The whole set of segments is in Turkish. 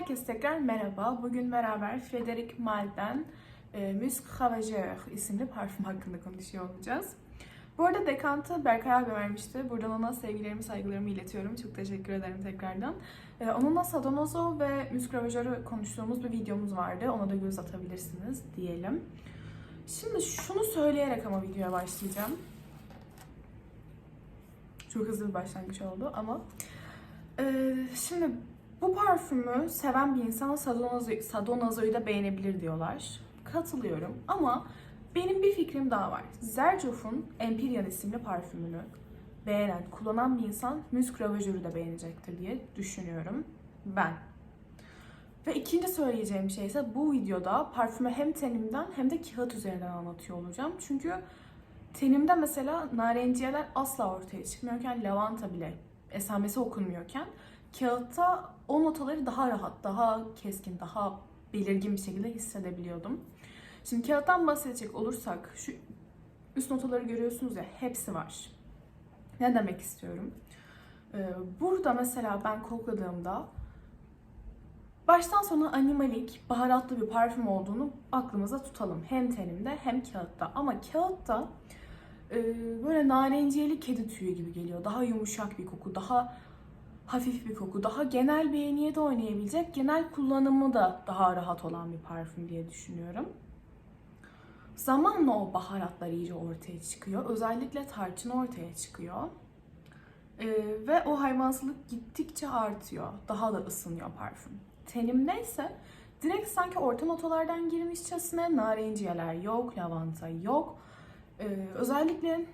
Herkese tekrar merhaba. Bugün beraber Frederic Mal'den e, Musc Ravageur isimli parfüm hakkında konuşuyor olacağız. Bu arada dekantı Berkay abi vermişti. Buradan ona sevgilerimi, saygılarımı iletiyorum. Çok teşekkür ederim tekrardan. E, onunla Sadonozo ve Musc Ravageur'ü konuştuğumuz bir videomuz vardı. Ona da göz atabilirsiniz diyelim. Şimdi şunu söyleyerek ama videoya başlayacağım. Çok hızlı bir başlangıç oldu ama e, şimdi bu parfümü seven bir insan Sadonazo'yu Sadonazo'yu da beğenebilir diyorlar. Katılıyorum ama benim bir fikrim daha var. Zerjoff'un Empyrean isimli parfümünü beğenen, kullanan bir insan Musc Ravageur'ü de beğenecektir diye düşünüyorum ben. Ve ikinci söyleyeceğim şey ise bu videoda parfümü hem tenimden hem de kağıt üzerinden anlatıyor olacağım. Çünkü tenimde mesela narenciyeler asla ortaya çıkmıyorken, lavanta bile esamesi okunmuyorken kağıtta o notaları daha rahat, daha keskin, daha belirgin bir şekilde hissedebiliyordum. Şimdi kağıttan bahsedecek olursak şu üst notaları görüyorsunuz ya hepsi var. Ne demek istiyorum? Ee, burada mesela ben kokladığımda baştan sona animalik, baharatlı bir parfüm olduğunu aklımıza tutalım. Hem tenimde hem kağıtta. Ama kağıtta e, böyle narenciyeli kedi tüyü gibi geliyor. Daha yumuşak bir koku, daha hafif bir koku, daha genel beğeniye de oynayabilecek, genel kullanımı da daha rahat olan bir parfüm diye düşünüyorum. Zamanla o baharatlar iyice ortaya çıkıyor. Özellikle tarçın ortaya çıkıyor. Ee, ve o hayvansılık gittikçe artıyor. Daha da ısınıyor parfüm. Tenimde ise direkt sanki orta notalardan girmişçesine narenciyeler yok, lavanta yok. Ee, özellikle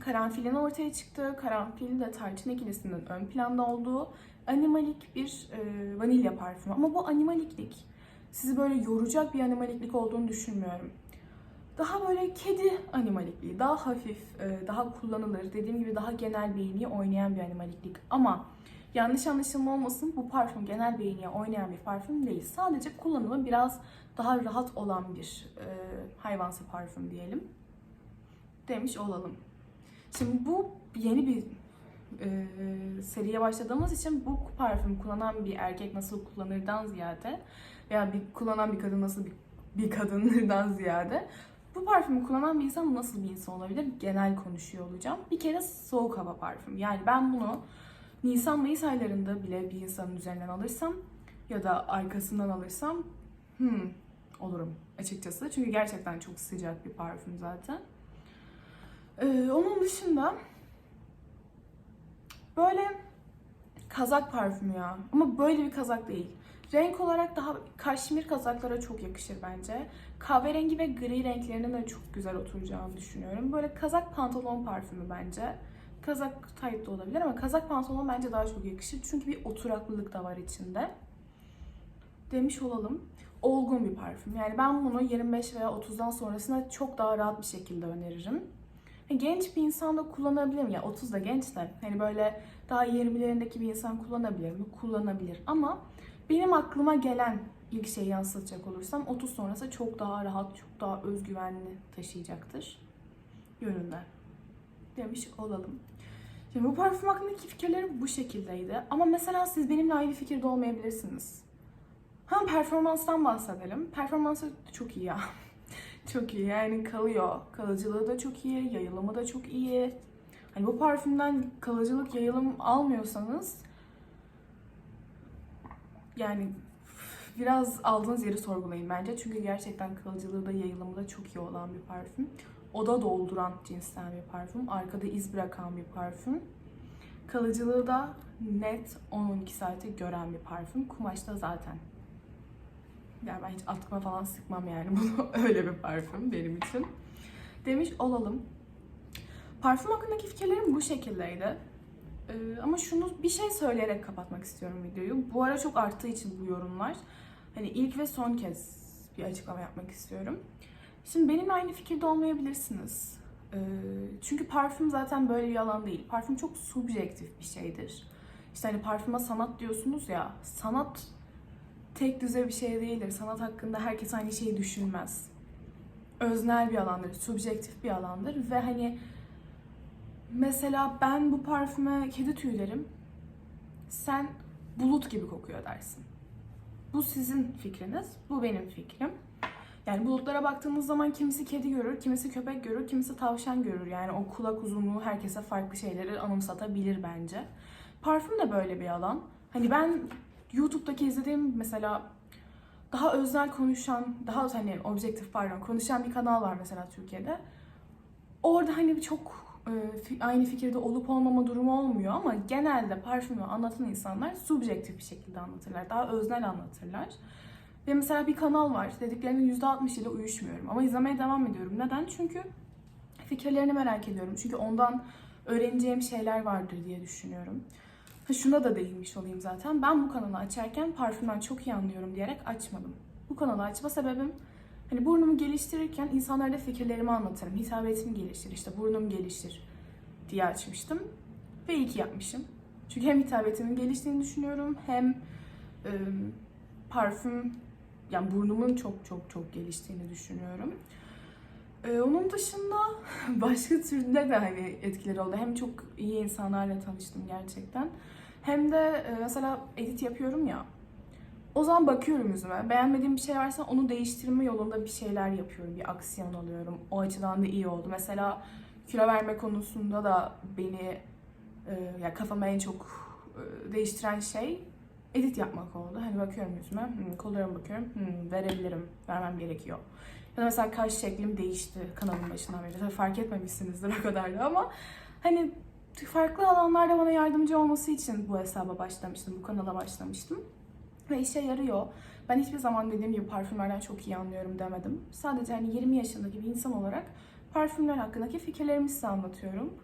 karanfilin ortaya çıktığı, karanfil de tarçın ikilisinin ön planda olduğu animalik bir e, vanilya parfümü. Ama bu animaliklik sizi böyle yoracak bir animaliklik olduğunu düşünmüyorum. Daha böyle kedi animalikliği, daha hafif, e, daha kullanılır, dediğim gibi daha genel beğeniye oynayan bir animaliklik. Ama yanlış anlaşılma olmasın bu parfüm genel beğeniye oynayan bir parfüm değil. Sadece kullanımı biraz daha rahat olan bir e, hayvansı parfüm diyelim. Demiş olalım. Şimdi bu yeni bir e, seriye başladığımız için bu parfüm kullanan bir erkek nasıl kullanırdan ziyade veya bir kullanan bir kadın nasıl bir, bir kadınlardan ziyade bu parfümü kullanan bir insan nasıl bir insan olabilir? Genel konuşuyor olacağım. Bir kere soğuk hava parfüm. Yani ben bunu Nisan-Mayıs aylarında bile bir insanın üzerinden alırsam ya da arkasından alırsam hmm, olurum açıkçası. Çünkü gerçekten çok sıcak bir parfüm zaten. Ee, onun dışında böyle kazak parfümü ya. Ama böyle bir kazak değil. Renk olarak daha kaşmir kazaklara çok yakışır bence. Kahverengi ve gri renklerinin de çok güzel oturacağını düşünüyorum. Böyle kazak pantolon parfümü bence. Kazak tight de olabilir ama kazak pantolon bence daha çok yakışır. Çünkü bir oturaklılık da var içinde. Demiş olalım. Olgun bir parfüm. Yani ben bunu 25 veya 30'dan sonrasında çok daha rahat bir şekilde öneririm. Genç bir insan da kullanabilir mi? Ya 30 da genç de hani böyle daha 20'lerindeki bir insan kullanabilir mi? Kullanabilir. Ama benim aklıma gelen ilk şeyi yansıtacak olursam 30 sonrası çok daha rahat, çok daha özgüvenli taşıyacaktır yönünde. Demiş olalım. Şimdi bu parfüm hakkındaki fikirlerim bu şekildeydi. Ama mesela siz benimle aynı fikirde olmayabilirsiniz. Hem performanstan bahsedelim. Performansı çok iyi ya. çok iyi yani kalıyor. Kalıcılığı da çok iyi, yayılımı da çok iyi. Hani bu parfümden kalıcılık, yayılım almıyorsanız yani biraz aldığınız yeri sorgulayın bence. Çünkü gerçekten kalıcılığı da yayılımı da çok iyi olan bir parfüm. Oda dolduran cinsten bir parfüm. Arkada iz bırakan bir parfüm. Kalıcılığı da net 10-12 saate gören bir parfüm. Kumaşta zaten. Yani ben hiç atkıma falan sıkmam yani bunu. Öyle bir parfüm benim için. Demiş olalım. Parfüm hakkındaki fikirlerim bu şekildeydi. Ee, ama şunu bir şey söyleyerek kapatmak istiyorum videoyu. Bu ara çok arttığı için bu yorumlar. Hani ilk ve son kez bir açıklama yapmak istiyorum. Şimdi benimle aynı fikirde olmayabilirsiniz. Ee, çünkü parfüm zaten böyle bir alan değil. Parfüm çok subjektif bir şeydir. İşte hani parfüme sanat diyorsunuz ya. Sanat tek düze bir şey değildir. Sanat hakkında herkes aynı şeyi düşünmez. Öznel bir alandır, subjektif bir alandır ve hani Mesela ben bu parfüme kedi tüylerim. Sen bulut gibi kokuyor dersin. Bu sizin fikriniz, bu benim fikrim. Yani bulutlara baktığımız zaman kimisi kedi görür, kimisi köpek görür, kimisi tavşan görür. Yani o kulak uzunluğu herkese farklı şeyleri anımsatabilir bence. Parfüm de böyle bir alan. Hani ben YouTube'daki izlediğim mesela daha öznel konuşan, daha hani objektif pardon konuşan bir kanal var mesela Türkiye'de. Orada hani çok e, aynı fikirde olup olmama durumu olmuyor ama genelde parfümü anlatan insanlar subjektif bir şekilde anlatırlar. Daha öznel anlatırlar. Ve mesela bir kanal var. Dediklerinin %60 ile uyuşmuyorum. Ama izlemeye devam ediyorum. Neden? Çünkü fikirlerini merak ediyorum. Çünkü ondan öğreneceğim şeyler vardır diye düşünüyorum. Ha şuna da değinmiş olayım zaten. Ben bu kanalı açarken parfümden çok iyi anlıyorum diyerek açmadım. Bu kanalı açma sebebim hani burnumu geliştirirken insanlara fikirlerimi anlatırım. Hitabetimi geliştir, işte burnum geliştir diye açmıştım. Ve iyi ki yapmışım. Çünkü hem hitabetimin geliştiğini düşünüyorum hem e, parfüm yani burnumun çok çok çok geliştiğini düşünüyorum. Ee, onun dışında başka türde de hani etkileri oldu. Hem çok iyi insanlarla tanıştım gerçekten. Hem de e, mesela edit yapıyorum ya. O zaman bakıyorum yüzüme. Beğenmediğim bir şey varsa onu değiştirme yolunda bir şeyler yapıyorum. Bir aksiyon alıyorum. O açıdan da iyi oldu. Mesela kilo verme konusunda da beni e, ya kafamı en çok e, değiştiren şey edit yapmak oldu. Hani bakıyorum yüzüme, hmm, kollarıma bakıyorum, hmm, verebilirim, vermem gerekiyor. Ya da mesela kaş şeklim değişti kanalın başından beri. Tabii fark etmemişsinizdir o kadar da ama hani farklı alanlarda bana yardımcı olması için bu hesaba başlamıştım, bu kanala başlamıştım. Ve işe yarıyor. Ben hiçbir zaman dediğim gibi parfümlerden çok iyi anlıyorum demedim. Sadece hani 20 yaşındaki bir insan olarak parfümler hakkındaki fikirlerimi size anlatıyorum.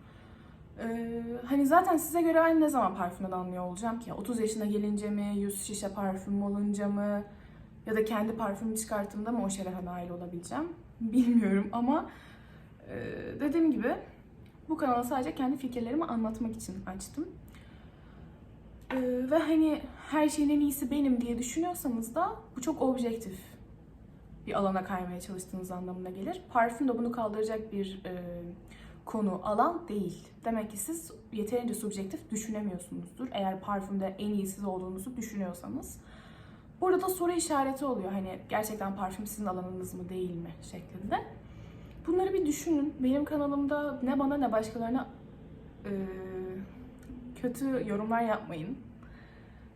Ee, hani zaten size göre ben ne zaman parfümden anlıyor olacağım ki? 30 yaşına gelince mi, 100 şişe parfüm olunca mı? Ya da kendi parfümü çıkarttığımda mı o şerefe nail olabileceğim? Bilmiyorum ama e, dediğim gibi bu kanalı sadece kendi fikirlerimi anlatmak için açtım. E, ve hani her şeyin en iyisi benim diye düşünüyorsanız da bu çok objektif bir alana kaymaya çalıştığınız anlamına gelir. Parfüm de bunu kaldıracak bir e, konu, alan değil. Demek ki siz yeterince subjektif düşünemiyorsunuzdur. Eğer parfümde en iyi siz olduğunuzu düşünüyorsanız. Burada da soru işareti oluyor. Hani gerçekten parfüm sizin alanınız mı değil mi şeklinde. Bunları bir düşünün. Benim kanalımda ne bana ne başkalarına e, kötü yorumlar yapmayın.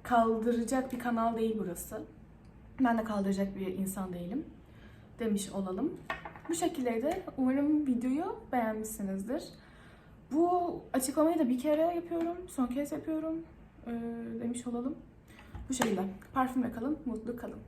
Kaldıracak bir kanal değil burası. Ben de kaldıracak bir insan değilim. Demiş olalım. Bu şekilde de umarım videoyu beğenmişsinizdir. Bu açıklamayı da bir kere yapıyorum, son kez yapıyorum e, demiş olalım. Bu şekilde parfümle kalın, mutlu kalın.